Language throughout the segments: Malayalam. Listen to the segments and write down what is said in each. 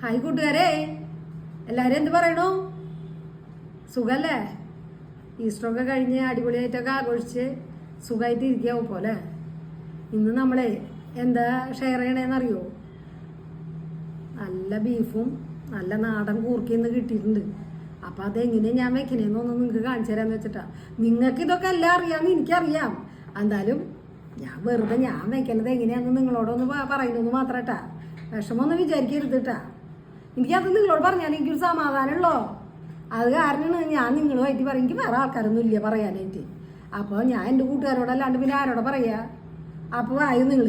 ഹായ് കൂട്ടുകാരെ. എല്ലാവരും എന്ത് പറയണു? സുഖല്ലേ? ഈസ്റ്ററൊക്കെ കഴിഞ്ഞ് അടിപൊളിയായിട്ടൊക്കെ ആഘോഷിച്ച് സുഖമായിട്ട് ഇരിക്കാവും പോലെ ഇന്ന് നമ്മളെ എന്താ ഷെയർ ചെയ്യണേന്നറിയോ നല്ല ബീഫും നല്ല നാടൻ കൂർക്കിന്ന് കിട്ടിയിട്ടുണ്ട്. അപ്പം അതെങ്ങനെ ഞാൻ വെക്കണേന്നൊന്ന് നിങ്ങൾക്ക് കാണിച്ചു തരാന്ന് വെച്ചിട്ടാ. നിങ്ങൾക്ക് ഇതൊക്കെ എല്ലാം അറിയാമെന്ന് എനിക്കറിയാം. എന്തായാലും ഞാൻ വെറുതെ ഞാൻ വെക്കണത് എങ്ങനെയാണെന്ന് നിങ്ങളോടൊന്ന് പറയുന്നു മാത്രട്ടാ. വിഷമമൊന്നും വിചാരിക്കരുത് കേട്ടാ എനിക്കത് നിങ്ങളോട് പറഞ്ഞാൽ എനിക്കൊരു സമാധാനമുള്ളോ? അത് കാരണം ഞാൻ നിങ്ങളുമായിട്ട് പറയും. എനിക്ക് വേറെ ആൾക്കാരൊന്നും ഇല്ല പറയാനായിട്ട്. അപ്പോൾ ഞാൻ എന്റെ കൂട്ടുകാരോടല്ലാണ്ട് പിന്നെ ആരോടെ പറയുക അപ്പോൾ ആയി നിങ്ങൾ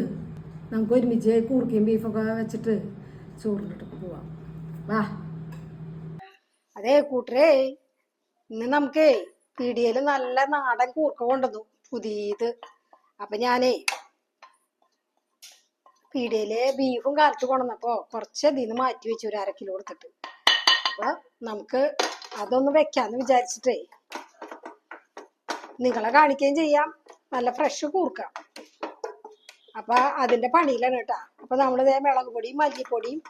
നമുക്ക് ഒരുമിച്ച് കൂർക്കയും ബീഫൊക്കെ വെച്ചിട്ട് ചോറിനിട്ടൊക്കെ പോവാം. വാ. അതെ കൂട്ടരേ ഇന്ന് നമുക്ക് പിടിയിൽ നല്ല നാടൻ കൂർക്ക കൊണ്ടുവന്നു. പുതിയത്. അപ്പം ഞാനേ പീടികയിൽ ബീഫും കാലത്ത് കൊണ്ടുവന്നപ്പോ കുറച്ച് ഇതിന് മാറ്റി വെച്ചു ഒരു അര കിലോ കൊടുത്തിട്ട്. അപ്പൊ നമുക്ക് അതൊന്ന് വെക്കാന്ന് വിചാരിച്ചിട്ടേ നിങ്ങളെ കാണിക്കുകയും ചെയ്യാം. നല്ല ഫ്രഷ് കൂർക്കാം. അപ്പൊ അതിന്റെ പണിയിലാണ് കേട്ടാ. അപ്പൊ നമ്മളിതേ മുളക് പൊടിയും മല്ലിപ്പൊടിയും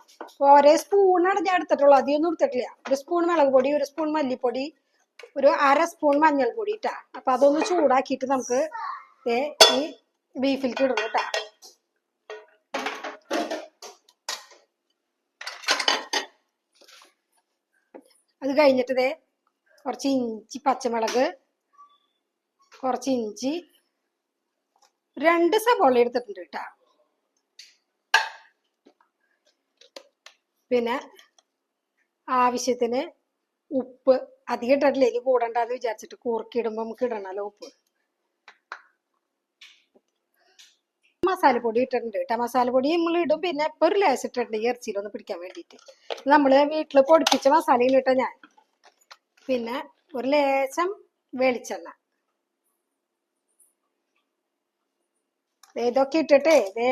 ഒരേ സ്പൂണാണ് ഞാൻ എടുത്തിട്ടുള്ളൂ. അധികമൊന്നും എടുത്തിട്ടില്ല. ഒരു സ്പൂൺ മുളക് പൊടി ഒരു സ്പൂൺ മല്ലിപ്പൊടി ഒരു അര സ്പൂൺ മഞ്ഞൾപ്പൊടി ഇട്ടാ. അപ്പൊ അതൊന്ന് ചൂടാക്കിയിട്ട് നമുക്ക് ഈ ബീഫിലേക്ക് ഇടുന്നു കേട്ടാ. അത് കഴിഞ്ഞിട്ട് ദേ കുറച്ച് ഇഞ്ചി പച്ചമുളക് കുറച്ച് ഇഞ്ചി രണ്ട് സബോള എടുത്തിട്ടുണ്ട് കേട്ടോ. പിന്നെ ആവശ്യത്തിന് ഉപ്പ് അധികം ഇട്ടിട്ടില്ല. ഇനി കൂടണ്ടെന്ന് വിചാരിച്ചിട്ട് കൂർക്കിടുമ്പോ നമുക്ക് ഇടണല്ലോ ഉപ്പ്. മസാലപ്പൊടി ഇട്ടിട്ടുണ്ട്. കേട്ടോ മസാലപ്പൊടി നമ്മൾ ഇടും. പിന്നെ ഇപ്പൊ ഒരു ലേശം ഇട്ടിട്ടുണ്ട് ഈ ഇറച്ചിയിലൊന്ന് പിടിക്കാൻ വേണ്ടിയിട്ട്. നമ്മൾ വീട്ടിൽ പൊടിപ്പിച്ച മസാലയിൽ ഇട്ട ഞാൻ. പിന്നെ ഒരു ലേശം വെളിച്ചെണ്ണ. ഇതൊക്കെ ഇട്ടിട്ടേ ദേ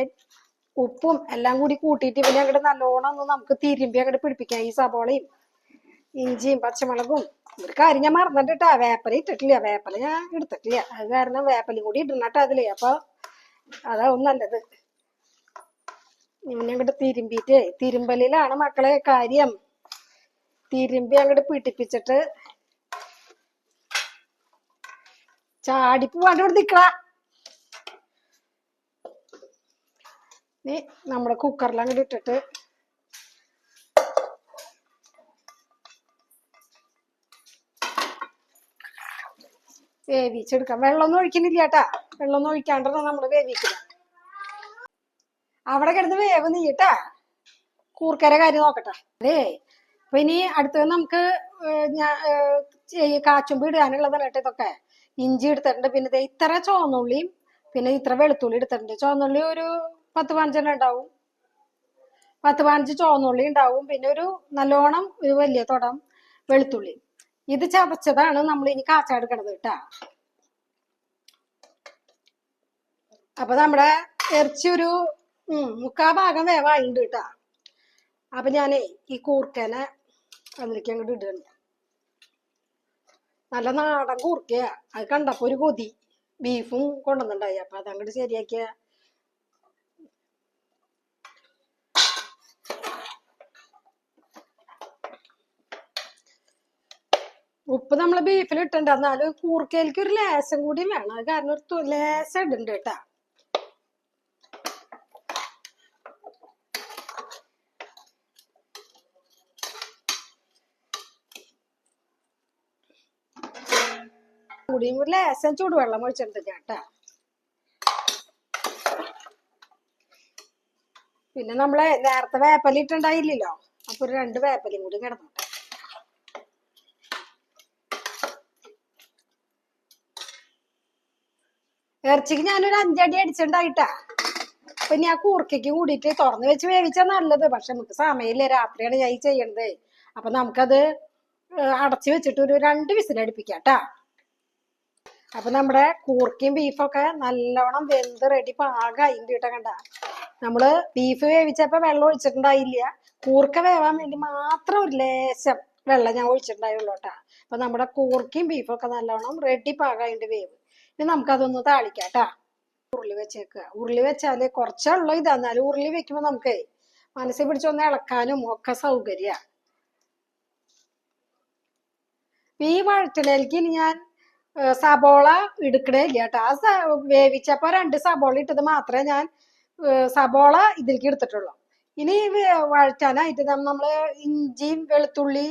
ഉപ്പും എല്ലാം കൂടി കൂട്ടിയിട്ട് പിന്നെ അങ്ങോട്ട് നല്ലോണം ഒന്ന് നമുക്ക് തിരുമ്പി അങ്ങോട്ട് പിടിപ്പിക്കാം. ഈ സബോളയും ഇഞ്ചിയും പച്ചമുളകും. ഒരു കാര്യം ഞാൻ മറന്നിട്ടാ വേപ്പല ഇട്ടിട്ടില്ല. വേപ്പല ഞാൻ എടുത്തിട്ടില്ല. അത് കാരണം വേപ്പലയും കൂടി ഇടണട്ടോ അതിൽ. അപ്പൊ അതാവും നല്ലത് ഇവനെ അങ്ങോട്ട് തിരുമ്പിട്ടേ തിരുമ്പലിലാണ് മക്കളെ കാര്യം. തിരുമ്പി അങ്ങോട്ട് പിടിപ്പിച്ചിട്ട് ചാടിപ്പോവാണ്ട് ഇവിടെ നിക്കണ ഇനി നമ്മുടെ കുക്കറിൽ ഇട്ടിട്ട് വേവിച്ചെടുക്കാം. വെള്ളമൊന്നും ഒഴിക്കുന്നില്ല കേട്ടാ വെള്ളമൊന്നും ഒഴിക്കാണ്ടാണ് നമ്മൾ വേവിക്കുന്നത് അവിടെ കിടന്ന് വേവ് നീട്ടാ കൂർക്കര കാര്യം നോക്കട്ടെ. അതേ അപ്പൊ ഇനി അടുത്തത് നമുക്ക് ഞാൻ കാച്ചുമ്പ് ഇടാനുള്ളതാണ് കേട്ടോ ഇതൊക്കെ? ഇഞ്ചി എടുത്തിട്ടുണ്ട്. പിന്നെ ഇത്ര ചുവന്നുള്ളിയും പിന്നെ ഇത്ര വെളുത്തുള്ളി എടുത്തിട്ടുണ്ട്. ചുവന്നുള്ളി ഒരു പത്ത് പതിനഞ്ചെണ്ണം ഉണ്ടാവും. പത്ത് പതിനഞ്ച് ചുവന്നുള്ളി ഉണ്ടാവും. പിന്നെ ഒരു നല്ലോണം ഒരു വലിയ തുടം വെളുത്തുള്ളി. ഇത് ചതച്ചതാണ്. നമ്മൾ ഇനി കാച്ചെടുക്കണത് കേട്ടാ അപ്പൊ നമ്മുടെ ഇറച്ചി ഒരു മുക്കാ ഭാഗം വേവായിണ്ട് കേട്ടാ അപ്പൊ ഞാനേ ഈ കൂർക്കനെ അതിലേക്ക് അങ്ങോട്ട് ഇടുകയാണ് നല്ല നാടൻ കൂർക്കയാ. അത് കണ്ടപ്പോ ഒരു കൊതി. ബീഫും കൊണ്ടുവന്നിണ്ടായി. അപ്പൊ അതങ്ങോട്ട് ശരിയാക്കിയ ഉപ്പ് നമ്മൾ ബീഫിൽ ഇട്ടുണ്ട് എന്നാലും കൂർക്കയിലേക്ക് ഒരു ലേശം കൂടി വേണം. അത് കാരണം ഒരു ലേശം ഇടുന്നുണ്ട് കേട്ടാ. കൂടിയും ഒരു ലേശം ചൂടുവെള്ളം ഒഴിച്ചിട്ടുണ്ട് ഞാൻ കേട്ടാ. പിന്നെ നമ്മളെ നേരത്തെ വേപ്പലിട്ടുണ്ടായില്ലല്ലോ അപ്പൊ ഒരു രണ്ട് വേപ്പലും കൂടി കിടന്നോട്ടെ. ഇറച്ചിക്ക് ഞാനൊരു അഞ്ചടി അടിച്ചിട്ടുണ്ടായിട്ടാ. അപ്പൊ ഞാൻ കൂർക്കയ്ക്ക് കൂടിയിട്ട് തുറന്നു വെച്ച് വേവിച്ചാ നല്ലത്. പക്ഷെ നമുക്ക് സമയമില്ല. രാത്രിയാണ് ഞാൻ ഈ ചെയ്യണത്. അപ്പൊ നമുക്കത് അടച്ചു വെച്ചിട്ട് ഒരു രണ്ട് വിസിലടിപ്പിക്കാം ട്ടാ അപ്പൊ നമ്മുടെ കൂർക്കയും ബീഫൊക്കെ നല്ലോണം വെന്ത് റെഡി പാകായി കേട്ടോ കണ്ട. നമ്മൾ ബീഫ് വേവിച്ചപ്പോ വെള്ളം ഒഴിച്ചിട്ടുണ്ടായില്ല. കൂർക്ക വേവാൻ വേണ്ടി മാത്രം ഒരു ലേശം വെള്ളം ഞാൻ ഒഴിച്ചിട്ടുണ്ടായുള്ളൂ കേട്ടാ. അപ്പൊ നമ്മുടെ കൂർക്കയും ബീഫൊക്കെ നല്ലോണം റെഡി പാകായിട്ട് വേവ്. ഇനി നമുക്കതൊന്ന് താളിക്കാം ട്ടാ ഉരുളി വെച്ചേക്കുക ഉരുളി വെച്ചാൽ കുറച്ചുള്ളൂ ഇതാന്നാലും ഉരുളി വെക്കുമ്പോ നമുക്ക് മനസ്സിൽ പിടിച്ചൊന്ന് ഇളക്കാനും ഒക്കെ സൗകര്യ. ഈ വഴറ്റിലേക്ക് ഇനി ഞാൻ സബോള എടുക്കണേ ഇല്ല കേട്ടോ. ആ വേവിച്ചപ്പോ രണ്ട് സബോള ഇട്ടത് മാത്രമേ ഞാൻ സബോള ഇതിലേക്ക് എടുത്തിട്ടുള്ളൂ. ഇനി വഴറ്റാനായിട്ട് നമ്മ- നമ്മൾ ഇഞ്ചിയും വെളുത്തുള്ളി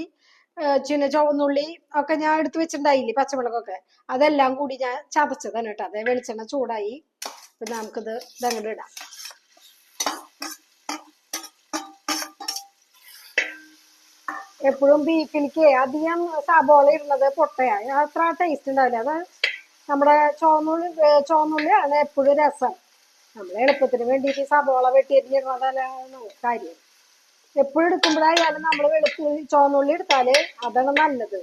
ഏ, ചിന്ന ചുവന്നുള്ളി ഒക്കെ ഞാൻ എടുത്തു വെച്ചിട്ടുണ്ടായില്ലേ പച്ചമുളകൊക്കെ? അതെല്ലാം കൂടി ഞാൻ ചതച്ചതാണ് കേട്ടോ. അതെ വെളിച്ചെണ്ണ ചൂടായി. പിന്നെ നമുക്കിത് ഇതങ്ങോട്ട് ഇടാം. എപ്പോഴും ബീഫിലേക്ക് അധികം സബോള ഇടുന്നത് പൊട്ടയാണ് അത്ര ടേസ്റ്റ് ഉണ്ടാവില്ല. അത് നമ്മുടെ ചോന്നുള്ളി ചുവന്നുള്ളിയാണ് എപ്പോഴും രസം. നമ്മളെ എളുപ്പത്തിന് വേണ്ടിയിട്ട് സബോള വെട്ടിയരിഞ്ഞിടുന്നതല്ല കാര്യം. എപ്പോഴും എടുക്കുമ്പോഴായാലും നമ്മൾ വെളുത്തുള്ളി ചോന്നുള്ളി എടുത്താൽ അതാണ് നല്ലത്.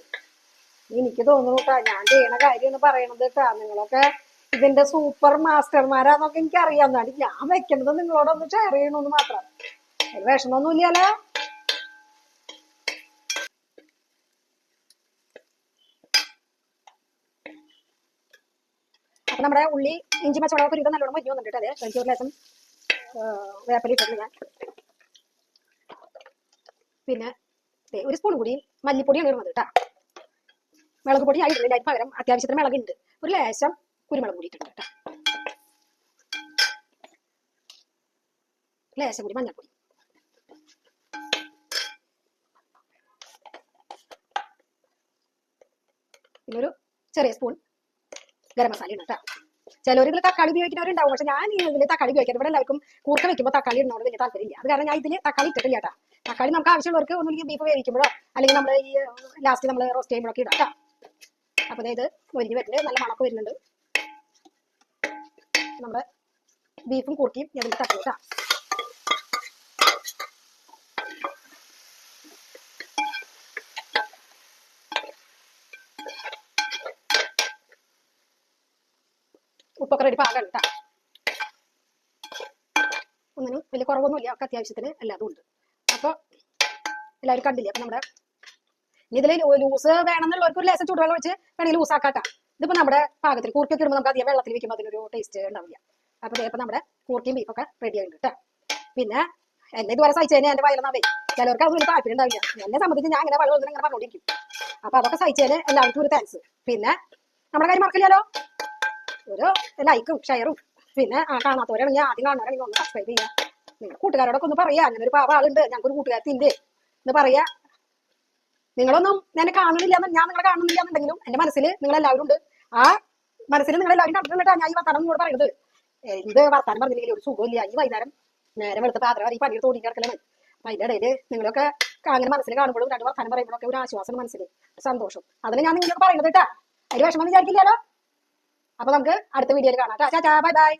എനിക്ക് തോന്നുന്നു കേട്ടോ ഞാൻ ചെയ്യണ കാര്യമാണ് പറയണത് കേട്ടോ നിങ്ങളൊക്കെ ഇതിന്റെ സൂപ്പർ മാസ്റ്റർമാരാന്നൊക്കെ എനിക്ക് അറിയാം എന്നാലും ഞാൻ വെക്കണത് നിങ്ങളോടൊന്ന് ഷെയർ ചെയ്യണമെന്ന് മാത്രം. അപ്പൊ നമ്മുടെ ഉള്ളി ഇഞ്ചി പച്ചമുളകൊക്കെ ഒരു നല്ലോണം മരിഞ്ഞു വന്നിട്ട് അതെ ഒരു ലേശം വേപ്പലിട്ടുണ്ട് ഞാൻ. പിന്നെ ഒരു സ്പൂൺ കൂടി മല്ലിപ്പൊടിയാണ് ഇടുന്നത് കേട്ടോ. മുളക് പൊടി ആയിട്ടുണ്ട്. അതിന് പകരം അത്യാവശ്യത്തിന് മുളകുണ്ട്. ഒരു ലേശം കുരുമുളക് പൊടി ഇട്ടുണ്ട് കേട്ടോ. ലേശം കൂടി മഞ്ഞൾപ്പൊടി. പിന്നെ ഒരു ചെറിയ സ്പൂൺ ഗരം മസാല ഉണ്ട് കേട്ടോ. ചിലർ ഇതിൽ തക്കാളി ഉപയോഗിക്കുന്നവരുണ്ടാവും. പക്ഷെ ഞാൻ ഇതിൽ തക്കാളി ഉപയോഗിക്കുന്നത് ഇവിടെ എല്ലാവർക്കും കൂർക്ക വെക്കുമ്പോൾ തക്കാളി ഇടണോട് വലിയ താല്പര്യമില്ല. അത് കാരണം ഞാൻ ഇതിൽ തക്കാളി ഇട്ടിട്ടില്ല കേട്ടോ. തക്കാളി നമുക്ക് ആവശ്യമുള്ളവർക്ക് ഒന്നുമില്ലെങ്കിൽ ബീഫ് വേവിക്കുമ്പോഴോ അല്ലെങ്കിൽ നമ്മൾ ഈ ലാസ്റ്റ് നമ്മൾ റോസ്റ്റ് ചെയ്യുമ്പോഴൊക്കെ ഇടാം കേട്ടോ അപ്പൊ ഇത് ഒരിഞ്ഞ് വരുന്നുണ്ട് നല്ല മണക്ക് വരുന്നുണ്ട്. നമ്മുടെ ബീഫും കുറുക്കിയും ഞാൻ തട്ടി കേട്ടോ ഉപ്പൊക്കെ റെഡി പാകം ഒന്നിനും വലിയ കുറവൊന്നുമില്ല ഒക്കെ അത്യാവശ്യത്തിന് എല്ലാതും ഉണ്ട്. അപ്പൊ എല്ലാവരും കണ്ടില്ലേ? അപ്പൊ നമ്മുടെ ഇനി ഇതിൽ ലൂസ് വേണമെന്നുള്ളവർക്ക് ഒരു ലേശം ചൂടുവെള്ളം വെച്ച് വേണമെങ്കിൽ ലൂസ് ആക്കാട്ടാ. ഇതിപ്പോ നമ്മുടെ പാകത്തിൽ കൂർക്കൊക്കെ ഇടുമ്പോൾ നമുക്ക് അധികം വെള്ളത്തിൽ വെക്കുമ്പോൾ അതിനൊരു ടേസ്റ്റ് ഉണ്ടാവില്ല. അപ്പൊ ഇപ്പൊ നമ്മുടെ കൂർക്കയും ബീഫൊക്കെ റെഡി ആയിട്ട് കേട്ടോ പിന്നെ എന്നെ ഇതുവരെ സഹിച്ചതിനെ വയലെന്നാ ചിലർക്ക് ചിലവർക്ക് വലിയ താല്പര്യം ഉണ്ടാവില്ല. എന്നെ സംബന്ധിച്ച് ഞാൻ ഇങ്ങനെ വെള്ളം ഇങ്ങനെ പറഞ്ഞോണ്ടിരിക്കും. അപ്പൊ അതൊക്കെ സഹിച്ചതിന് എല്ലാവർക്കും ഒരു താങ്ക്സ് പിന്നെ നമ്മുടെ കാര്യം മറക്കില്ലല്ലോ? ഒരു ലൈക്കും ഷെയറും പിന്നെ ആ കാണാത്തവരാണെങ്കിൽ ആദ്യം കാണുന്നവരാണെങ്കിൽ ഒന്ന് സബ്സ്ക്രൈബ് ചെയ്യുക. കൂട്ടുകാരോടൊക്കെ ഒന്ന് പറയാ. അങ്ങനെ ഒരു പാവ ആളുണ്ട് ഞങ്ങൾക്ക് ഒരു ഉണ്ട് എന്ന് പറയാ. നിങ്ങളൊന്നും എന്നെ കാണുന്നില്ല ഞാൻ നിങ്ങളെ കാണുന്നില്ല എന്നുണ്ടെങ്കിലും എന്റെ മനസ്സിൽ നിങ്ങൾ എല്ലാവരും ഉണ്ട്. ആ മനസ്സിൽ നിങ്ങൾ എല്ലാവരും കണ്ടിട്ടുണ്ടാ ഞാൻ ഈ വർത്താനം നിങ്ങളോട് പറയുന്നത് എന്ത് വർത്താനം പറഞ്ഞില്ലെങ്കിൽ ഒരു സുഖമില്ല ഈ വൈകുന്നേരം നേരെ വെളുത്ത പാത്രം ഈ പണിയെടുത്ത് ഓടി കിടക്കലാണ്. അപ്പൊ അതിന്റെ ഇടയിൽ നിങ്ങളൊക്കെ അങ്ങനെ മനസ്സിൽ കാണുമ്പോഴും രണ്ട് വർത്താനം പറയുമ്പോഴൊക്കെ ഒരു ആശ്വാസം മനസ്സിൽ സന്തോഷം. അതിന് ഞാൻ നിങ്ങളൊക്കെ പറയുന്നത് കേട്ടാ. അതിന് വിഷമം വിചാരിക്കില്ലല്ലോ. അപ്പൊ നമുക്ക് അടുത്ത വീഡിയോയിൽ കാണാം ടാ ബൈ ബൈ